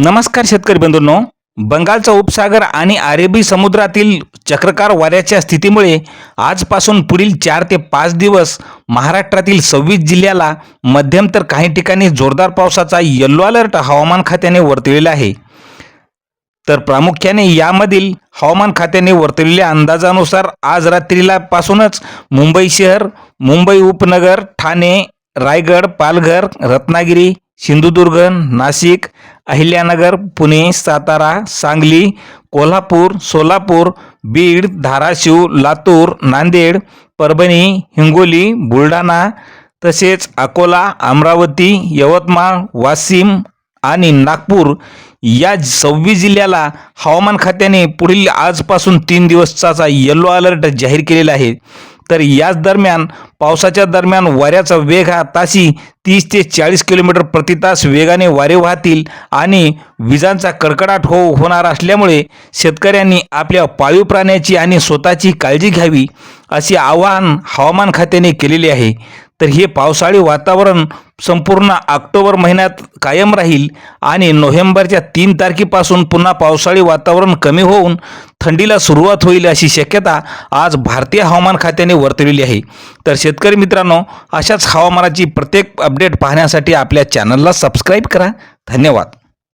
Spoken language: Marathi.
नमस्कार शेतकरी बंधूंनो. बंगालचा उपसागर आणि अरेबी समुद्रातील चक्रकार वाऱ्याच्या स्थितीमुळे आजपासून पुढील चार ते पाच दिवस महाराष्ट्रातील सव्वीस जिल्ह्याला मध्यम तर काही ठिकाणी जोरदार पावसाचा येल्लो अलर्ट हवामान खात्याने वर्तविला आहे. तर प्रामुख्याने यामधील हवामान खात्याने वर्तविलेल्या अंदाजानुसार आज रात्रीला पासूनच मुंबई शहर मुंबई उपनगर ठाणे रायगड पालघर रत्नागिरी सिंधुदुर्ग नाशिक अहिल्यानगर पुणे सातारा सांगली कोल्हापूर सोलापूर बीड धाराशिव लातूर नांदेड परभणी हिंगोली बुलढाणा तसेच अकोला अमरावती यवतमाळ वाशिम आणि नागपूर या सव्वीस जिल्ह्याला हवामान खात्याने पुढील आजपासून तीन दिवसाचा येलो अलर्ट जाहीर केलेला आहे. तर याच दरम्यान पावसाच्या दरम्यान वाऱ्याचा वेग हा ताशी तीस ते चाळीस किलोमीटर प्रति तास वेगाने वारे वाहतील आणि विजांचा कडकडाट हो होणार असल्यामुळे शेतकऱ्यांनी आपल्या पाळीव प्राण्याची आणि स्वतःची काळजी घ्यावी असे आवाहन हवामान खात्याने केलेले आहे. तर हे पावसाळी वातावरण संपूर्ण ऑक्टोबर महिन्यात कायम राहील आणि नोव्हेंबरच्या तीन तारखेपासून पुन्हा पावसाळी वातावरण कमी होऊन थंडीला सुरुवात होईल अशी शक्यता आज भारतीय हवामान खात्याने वर्तविली आहे. तर शेतकरी मित्रांनो अशाच हवामानाची प्रत्येक अपडेट पाहण्यासाठी आपल्या चॅनलला सबस्क्राईब करा. धन्यवाद.